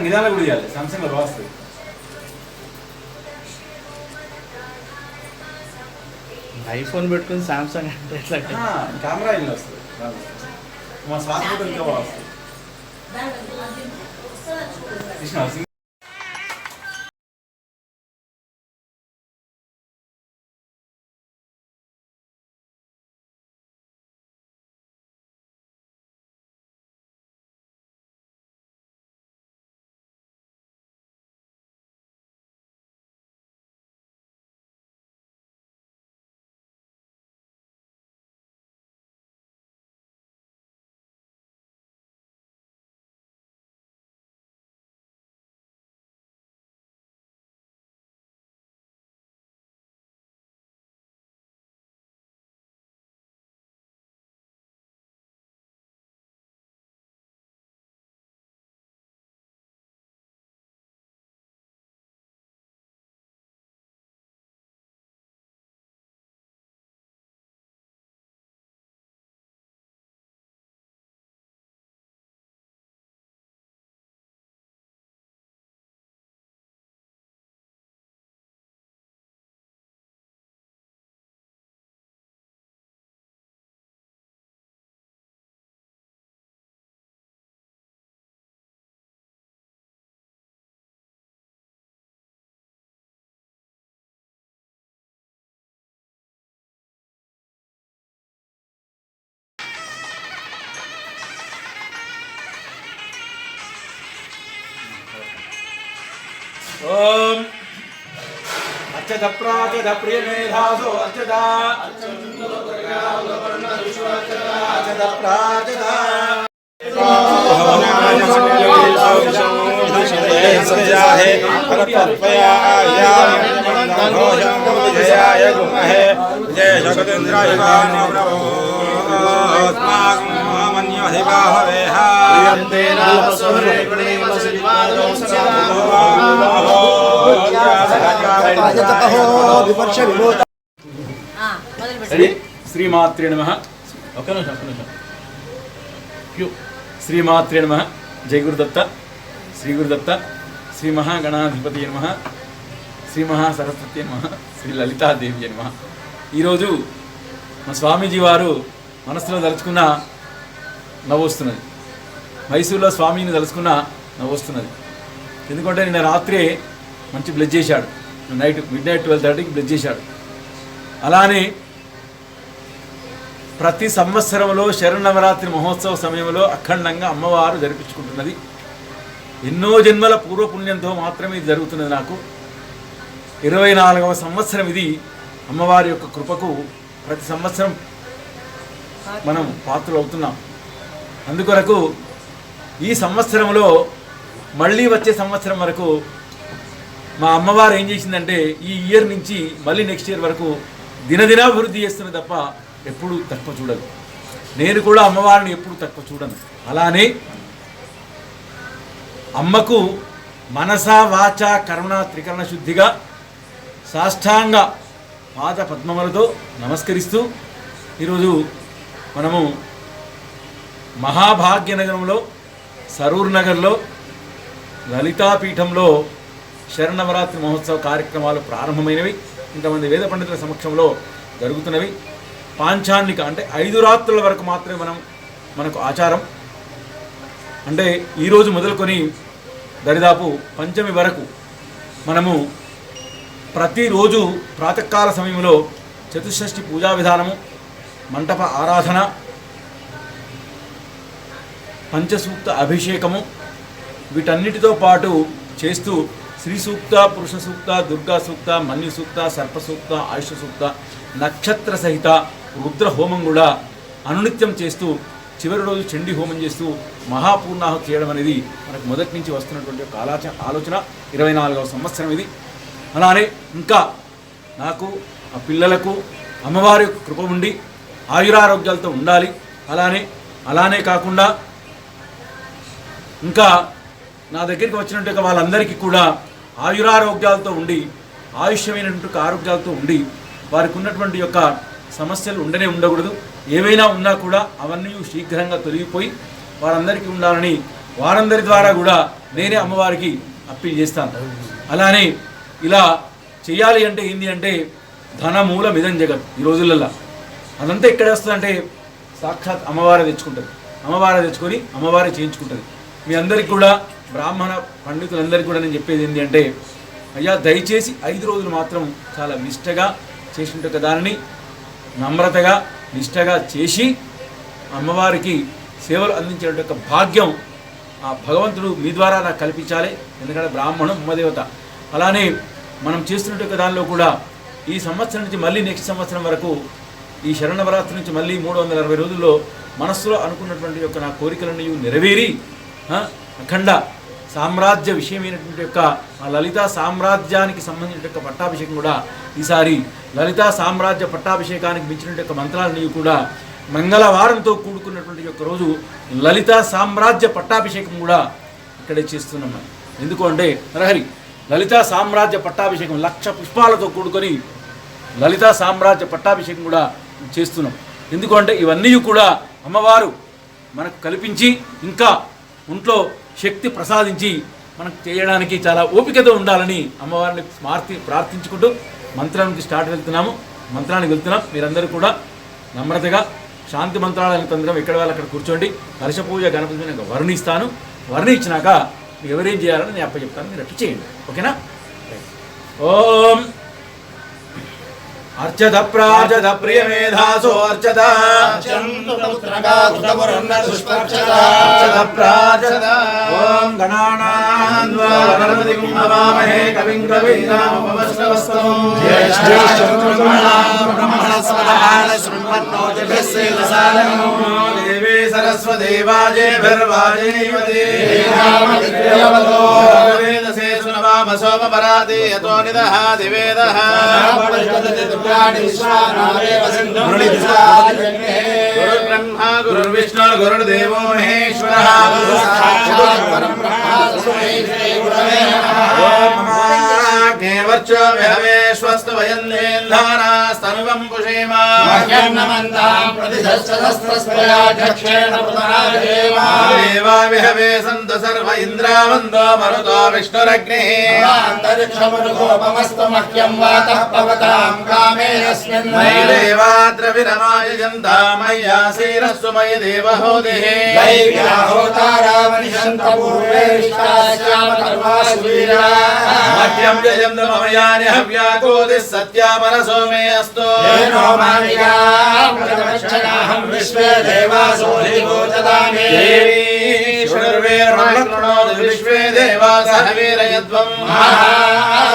నిదానం కూడా చేయాలి. సామ్సంగ్లో వస్తుంది ఐఫోన్ పెట్టుకుని సామ్సంగ్ అంటే ఎట్లా? కెమెరా ఇల్లు వస్తుంది మా శ్వాస కూడా ఇంకా బాగా వస్తుంది కృష్ణ ఓం అచ్చత ప్రాచత ప్రియ మేధాసో అచ్చత అచ్చత శ్రీమాత్రే నమ. నిమిషం నిమిషం. క్యూ. శ్రీమాత్రే నమ. జయ గురుదత్త. శ్రీ గురుదత్త. శ్రీ మహాగణాధిపతి నమ. శ్రీ మహాసరస్వతి నమ. శ్రీ లలితాదేవి నమ. ఈరోజు మా స్వామీజీ వారు మనసులో తలుచుకున్న నవ్వొస్తున్నది. మైసూర్లో స్వామిని తలుసుకున్న నవ్వొస్తున్నది. ఎందుకంటే నిన్న రాత్రే మంచి బ్లెజ్ చేశాడు. నైట్ మిడ్ నైట్ ట్వెల్వ్ థర్టీకి బ్లెజ్ చేశాడు. అలానే ప్రతి సంవత్సరంలో శరణవరాత్రి మహోత్సవ సమయంలో అఖండంగా అమ్మవారు జరిపించుకుంటున్నది. ఎన్నో జన్మల పూర్వపుణ్యంతో మాత్రమే ఇది జరుగుతున్నది నాకు. ఇరవై నాలుగవ సంవత్సరం ఇది అమ్మవారి యొక్క కృపకు ప్రతి సంవత్సరం మనం పాత్రలు అవుతున్నాం. అందుకొరకు ఈ సంవత్సరంలో మళ్ళీ వచ్చే సంవత్సరం వరకు మా అమ్మవారు ఏం చేసిందంటే ఈ ఇయర్ నుంచి మళ్ళీ నెక్స్ట్ ఇయర్ వరకు దినదినాభివృద్ధి చేస్తున్న తప్ప ఎప్పుడు తక్కువ చూడదు. నేను కూడా అమ్మవారిని ఎప్పుడు తక్కువ చూడను. అలానే అమ్మకు మనస వాచ కరుణ త్రికరణ శుద్ధిగా సాష్టాంగ పాద పద్మములతో నమస్కరిస్తూ ఈరోజు మనము మహాభాగ్యనగరంలో సరూర్ నగర్లో లలితాపీఠంలో శరణవరాత్రి మహోత్సవ కార్యక్రమాలు ప్రారంభమైనవి. ఇంతమంది వేద పండితుల సమక్షంలో జరుగుతున్నవి. పాంచాన్నిక అంటే ఐదు రాత్రుల వరకు మాత్రమే మనం మనకు ఆచారం. అంటే ఈరోజు మొదలుకొని దరిదాపు పంచమి వరకు మనము ప్రతిరోజు ప్రాతకాల సమయంలో చతుషష్ఠి పూజా విధానము మంటప ఆరాధన పంచసూక్త అభిషేకము వీటన్నిటితో పాటు చేస్తూ శ్రీ సూక్త పురుష సూక్త దుర్గా సూక్త మన్యు సూక్త సర్పసూక్త ఆయుష సూక్త నక్షత్ర సహిత రుద్ర హోమం కూడా అనునిత్యం చేస్తూ చివరి రోజు చండీ హోమం చేస్తూ మహాపూర్ణాహుతి చేయడం అనేది మనకు మొదటి నుంచి వస్తున్నటువంటి ఒక ఆలోచన ఆలోచన. ఇరవై నాలుగవ సంవత్సరం ఇది. అలానే ఇంకా నాకు ఆ పిల్లలకు అమ్మవారి యొక్క కృప ఉండి ఆయురారోగ్యాలతో ఉండాలి. అలానే అలానే కాకుండా ఇంకా నా దగ్గరికి వచ్చినట్టు వాళ్ళందరికీ కూడా ఆయురారోగ్యాలతో ఉండి ఆయుష్యమైనటువంటి ఆరోగ్యాలతో ఉండి వారికి ఉన్నటువంటి యొక్క సమస్యలు ఉండనే ఉండకూడదు. ఏవైనా ఉన్నా కూడా అవన్నీ శీఘ్రంగా తొలగిపోయి వారందరికీ ఉండాలని వారందరి ద్వారా కూడా నేనే అమ్మవారికి అప్పీల్ చేస్తాను. అలానే ఇలా చేయాలి అంటే ఏంటి అంటే ధనమూల మిదం జగత్ ఈ రోజులలో అదంతా ఎక్కడ వస్తుందంటే సాక్షాత్ అమ్మవారే తెచ్చుకుంటుంది. అమ్మవారే తెచ్చుకొని అమ్మవారే చేయించుకుంటుంది. మీ అందరికి కూడా బ్రాహ్మణ పండితులందరికీ కూడా నేను చెప్పేది ఏంటి అంటే అయ్యా దయచేసి ఐదు రోజులు మాత్రం చాలా నిష్టగా చేసినట్టు దానిని నమ్రతగా నిష్టగా చేసి అమ్మవారికి సేవలు అందించే యొక్క భాగ్యం ఆ భగవంతుడు మీ ద్వారా నాకు కల్పించాలి. ఎందుకంటే బ్రాహ్మణం ఉమ్మదేవత అలానే మనం చేస్తున్నట్టు దానిలో కూడా ఈ సంవత్సరం నుంచి మళ్ళీ నెక్స్ట్ సంవత్సరం వరకు ఈ శరణవరాత్రి నుంచి మళ్ళీ మూడు వందల అరవై రోజుల్లో మనస్సులో అనుకున్నటువంటి యొక్క నా కోరికలన్నీ నెరవేరి అఖండ సామ్రాజ్య విషయమైనటువంటి యొక్క ఆ లలితా సామ్రాజ్యానికి సంబంధించిన యొక్క పట్టాభిషేకం కూడా ఈసారి లలితా సామ్రాజ్య పట్టాభిషేకానికి మించినటువంటి యొక్క మంత్రాలన్నీ కూడా మంగళవారంతో కూడుకున్నటువంటి యొక్క రోజు లలితా సామ్రాజ్య పట్టాభిషేకం కూడా ఇక్కడే చేస్తున్నాం ఎందుకు అంటే నరహరి లలితా సామ్రాజ్య పట్టాభిషేకం లక్ష పుష్పాలతో కూడుకొని లలితా సామ్రాజ్య పట్టాభిషేకం కూడా చేస్తున్నాం. ఎందుకంటే ఇవన్నీ కూడా అమ్మవారు మనకు కల్పించి ఇంకా ఒంట్లో శక్తి ప్రసాదించి మనకు చేయడానికి చాలా ఓపికతో ఉండాలని అమ్మవారిని స్మార్తి ప్రార్థించుకుంటూ మంత్రానికి స్టార్ట్ వెళ్తున్నాము. మంత్రానికి వెళ్తున్నాం. మీరందరూ కూడా నమ్రతగా శాంతి మంత్రాలను తొందరగా ఎక్కడ వాళ్ళు అక్కడ కూర్చోండి. కలశ పూజ గణపతి నేను వర్ణిస్తాను. వర్ణించినాక మీరు ఎవరేం చేయాలని నేను అప్ప చెప్తాను మీరు అట్లా చేయండి. ఓకేనా? ఓం అర్చత ప్రాజత ప్రియమేధాసో అర్చత ప్రాజత ఓం గణానాన్వా గణపతిం హవామహే కవిం కవీనాముపమశ్రవస్తమం దేవే సరస్వదేవాజేభిర్వాజేవదే వేదసే సునవామ సోమపరాది యతో నిదః దివేదః గురుర్బ్రహ్మ గురుర్విష్ణు గురుర్దేవో మహేశ్వరः. ఓం నమాగ్నేవర్చో విహవేశ్వస్తు వయన్నేంధానాస్తనువం పుషేమా దేవా విహవే సంతు సర్వ ఇంద్రావందో మరుతో విష్ణురగ్నిః. మయి దేవాద్రవిరమాయజంతా మయ్యాసీరస్సు మయి దేవహోదిః మహ్యం జయం మమయాని హవ్యాకోదిः సత్యామనసో మే అస్తు దేవీ శృణుర్వేర్మణోది విశ్వే దేవా సహ వీరయధ్వం అగ్నిర్మణ్యం ప్రతి నుదన్ పురస్తాదబ్ధో గోపా పరివాహినస్యం ధాతృణాన్ భువనస్య యస్మతిర్దేవకం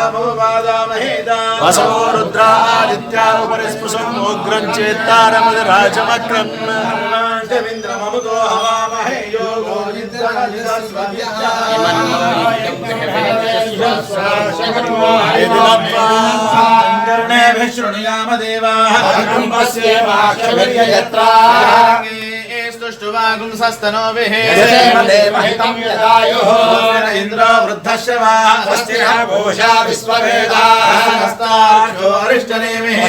విరాగ్నిభ్యామోపాదామహేదా వసవో రుద్రాదిత్యా ఉపరి స్పృశోగ్రం చేత్తారమది రాజవక్రం. రవింద్రమముతో హవామహే యోగో శృణుయామ దేవాः స్తుష్టువాగుం సస్తనోభిः ఇంద్రో వృద్ధశ్రవాः హస్తాక్షో అరిష్టనేమిः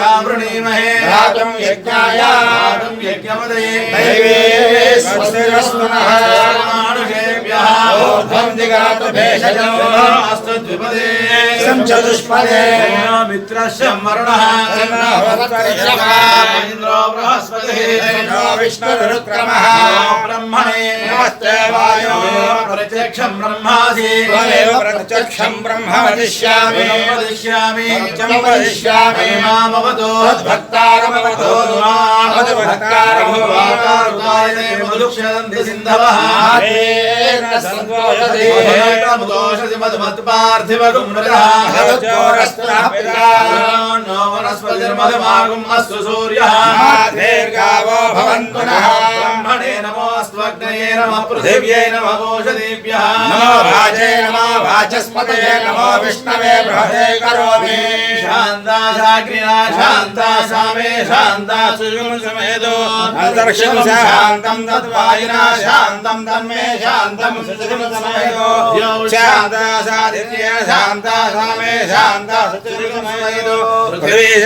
రావృణీమహే రాజం యజ్ఞాయ రాగం యజ్ఞపదయే దైవే స్వస్తిరస్తునః మానుషేభ్యः ఊర్ధ్వం దిగాతు భేషజం అస్తు ద్విపదే సంచతుష్పదే మిత్రశం ऊर्ध्वं जिगात भेषजम् अस्तु द्विपदे शं चतुष्पदे मित्रस्य मरुणः इन्द्रो बृहस्पतिः इन्द्रो विष्णुरुक्रमः ब्रह्मणे नमस्ते वायो प्रत्यक्षं ब्रह्मासि त्वमेव प्रत्यक्षं ब्रह्म वदिष्यामि वदिष्यामि चं वदिष्यामि मामवतो भक्तारमवतो भक्तारमो वातारुताय मधुक्षदन्ति सिन्धवः దీర్ఘావో భవంతు నః బ్రహ్మణే నమోऽస్త్వగ్నయే నమః పృథివ్యై నమః ఓషధీభ్యः నమో వాచే నమో వాచస్పతయే నమో విష్ణవే బృహదే కరోమి శాంతా శాగ్నినా శాంతా సామే శాంతా సుజుమసమేదో అంతరిక్షం శాంతం తద్వాయునా శాంతం తన్మే శాంతం సుజుమసమేదో శాంత సాదిత్య శాంత సామే శాంత సుజుమసమేదో పృథివీ శాంతిరంతరిక్షం శాంతిర్జ్యౌ శాంతిరవాంతరిక్షాంతిరవాంతరిక్షాంతిర్వాయుశాంతిరాదిత్యశాంతి చంద్రమా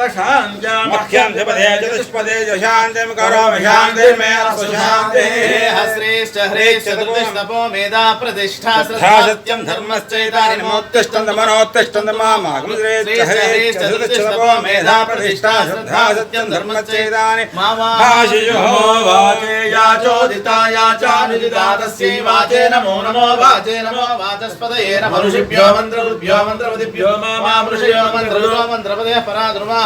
బ్రహ్మశాంతి బ్రాహ్మణ శాంతి శాంతిరేవ శాంతి శాంతిర్మేస్తు శాంతి శాంత్యా సర్వశాంత్యా మఖ్యం ధిపదే చతుష్పదే శాంతిం కరోమి శాంతిర్మేస్తు శాంతి శ్రేష్ఠ హ్రేష్ఠ చతుర్దశతపో మేధా ప్రతిష్ఠా శ్రద్ధా సత్యం ధర్మశ్చైతానిమోత్తిష్టంత మనోత్తిష్టంత మామాగం శ్రేష్ఠ మేధా ప్రతిష్టా శ్రద్ధా సత్యం ధర్మశ్చైతాని భాషియో వాచోదితాయాచానుదితాతస్యై వాచే నమో నమో వాచే నమో వాచస్పదయే నమరుషిభ్యో మంత్రగుభ్యో మంత్రపతిభ్యో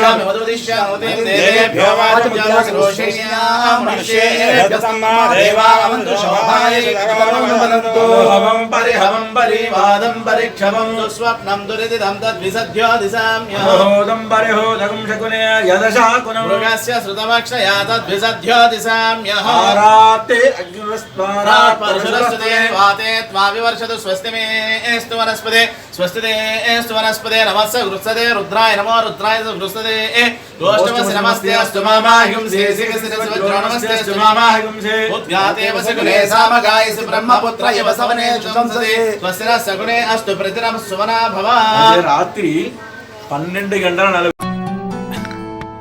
మృత్యోర్మావాసం ప్రాణాపారో మామాశిష్టం మధుమనిష్యే మధుజనిష్యే మధువక్ష్యామి మధువదిష్యామి దేవేభ్యో హవం పరిహవం పరివాదం పరిక్షమం దుస్వప్నం దురిదిదం తద్విసద్యో దిశామ్యహో హోదం పరిహోదకం శకునే యదశాకునం. మృగస్య శృతమక్షయా తద్విసద్యో దిశామ్యహో ఆరాతే అగ్నిస్వారాత్ పరశురస్తుతే వాతే త్వావివర్షతు స్వస్తి మే ఏస్తు వనస్పదే స్వస్తి తే ఏస్తు వనస్పదే నమస్స గృత్సదే రుద్రాయ నమో రుద్రాయ గృత్సదే గోష్టమసి నమస్తే అస్తు మామాహిం శేషికసి వజ్రో నమస్తే అస్తు మామాహింసే ఉద్గాతే వసగునే సామగాయసి బ్రహ్మపుత్ర యవ సవనే శంసదే స్వస్తిన సగుణే అస్తు ప్రతిరమ సువనా భవ. రాత్రి పన్నెండు గంటల నలభై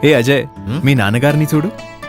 ఏ అజయ్ మీ నాన్నగారిని చూడు.